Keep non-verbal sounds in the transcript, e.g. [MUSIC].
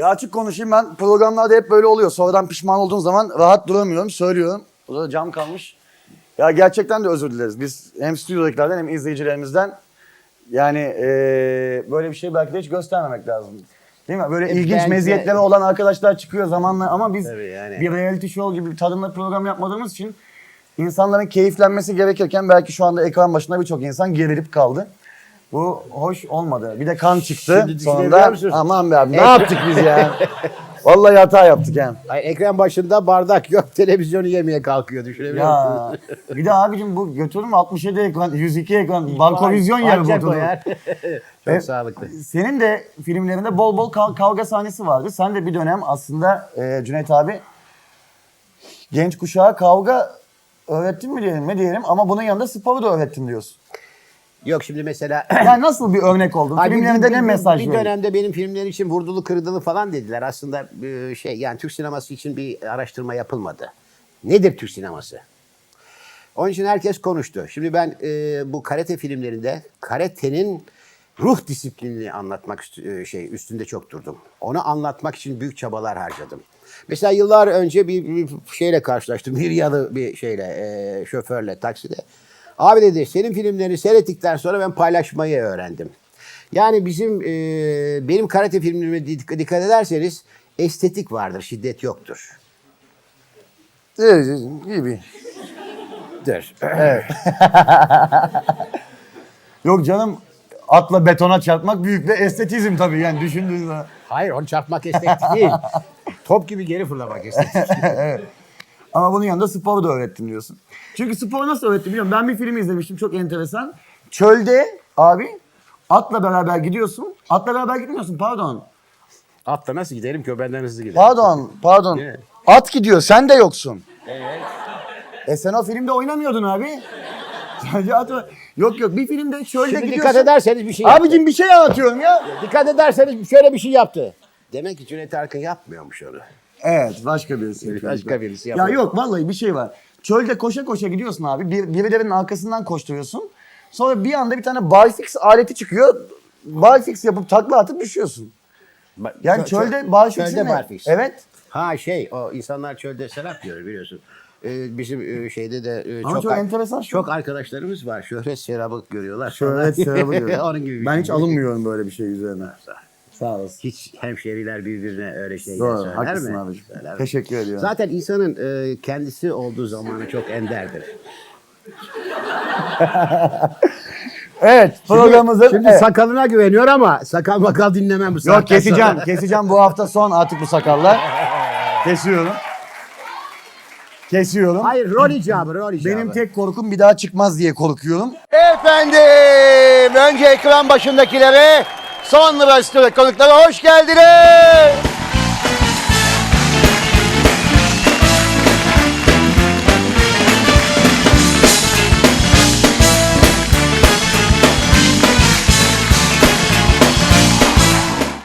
Ya açık konuşayım ben programlarda hep böyle oluyor. Sonradan pişman olduğum zaman rahat duramıyorum, söylüyorum. O da cam kalmış. Ya gerçekten de özür dileriz. Biz hem stüdyodakilerden hem izleyicilerimizden yani eee, böyle bir şey belki de hiç göstermemek lazım. Değil mi? Böyle E, ilginç bence- meziyetleri olan arkadaşlar çıkıyor zamanla ama biz Tabii yani. bir reality show gibi bir tadımlı program yapmadığımız için insanların keyiflenmesi gerekirken belki şu anda ekran başında birçok insan gerilip kaldı. Bu hoş olmadı. Bir de kan çıktı Şimdi düşünebiliyor sonunda. musun? Aman be abi ne [LAUGHS] yaptık biz ya? Vallahi hata yaptık yani. Ay, ekran başında bardak yok [LAUGHS] televizyonu yemeye kalkıyor düşünebiliyor musun? Ya [LAUGHS] bir de abicim bu götürün 67 ekran, 102 ekran, bankovizyon yer bu. Ancak oturdu. Çok Evet. sağlıklı. Senin de filmlerinde bol bol kav- kavga sahnesi vardı. Sen de bir dönem aslında e, Cüneyt abi genç kuşağa kavga öğrettin mi diyelim ne diyelim ama bunun yanında sporu da öğrettim diyorsun. Yok şimdi mesela [CLEARS THROAT] Yani nasıl bir örnek oldun? Ay, bir- Filmlerinde bir- ne bir- mesaj Bir veriyor? dönemde benim filmler için vurdulu kırdılı falan dediler. Aslında e, şey yani Türk sineması için bir araştırma yapılmadı. Nedir Türk sineması? Onun için herkes konuştu. Şimdi ben e, bu karate filmlerinde karatenin ruh disiplinini anlatmak üstü- e, şey üstünde çok durdum. Onu anlatmak için büyük çabalar harcadım. Mesela yıllar önce bir, bir şeyle karşılaştım. Bir yalı bir şeyle e, şoförle takside. Abi dedi senin filmlerini seyrettikten sonra ben paylaşmayı öğrendim. Yani bizim e, benim karate filmlerime dik- dikkat ederseniz estetik vardır, şiddet yoktur. Evet, gibi. Der. [LAUGHS] Yok canım atla betona çarpmak büyük bir estetizm tabii yani düşündüğün zaman. Hayır onu çarpmak estetik değil. [LAUGHS] Top gibi geri fırlamak estetik. Ama bunun yanında sporu da öğrettim diyorsun. Çünkü sporu nasıl öğrettim biliyorum. Ben bir film izlemiştim çok enteresan. Çölde abi atla beraber gidiyorsun. Atla beraber gitmiyorsun pardon. Atla nasıl giderim ki o benden hızlı gider. Pardon pardon. At gidiyor sen de yoksun. Evet. E sen o filmde oynamıyordun abi. Sadece at. Yok yok bir filmde çölde Şimdi gidiyorsun. dikkat ederseniz bir şey yaptı. Abicim bir şey anlatıyorum ya. Dikkat ederseniz şöyle bir şey yaptı. Demek ki Cüneyt Arkın yapmıyormuş onu. Evet başka birisi. Başka birisi Ya yapıyor. yok vallahi bir şey var. Çölde koşa koşa gidiyorsun abi. Bir, birilerinin arkasından koşturuyorsun. Sonra bir anda bir tane barfix aleti çıkıyor. Barfix yapıp takla atıp düşüyorsun. Yani Çö- çölde çö- barfix'in Çölde ne? barfix. Evet. Ha şey o insanlar çölde serap diyor biliyorsun. Ee, bizim e, şeyde de e, Ama çok enteresan şey. çok arkadaşlarımız var. Şöhret serabı görüyorlar. Şöhret sevabı. [LAUGHS] Onun gibi bir Ben şey. hiç alınmıyorum böyle bir şey üzerine. Sağ olasın. Hiç hemşeriler birbirine öyle şeyler Doğru, söyler haklısın mi? abiciğim. Söyler mi? Teşekkür ediyorum. Zaten insanın e, kendisi olduğu zamanı çok enderdir. [LAUGHS] Evet programımızın... Şimdi evet. sakalına güveniyor ama sakal makal dinlemem bu Yok saatten keseceğim. sonra. Keseceğim bu hafta son artık bu sakallar. Kesiyorum. Kesiyorum. Hayır rol icabı rol icabı. Benim tek korkum bir daha çıkmaz diye korkuyorum. Efendim, önce ekran başındakilere, sonra stüdyo konuklara hoş geldiniz.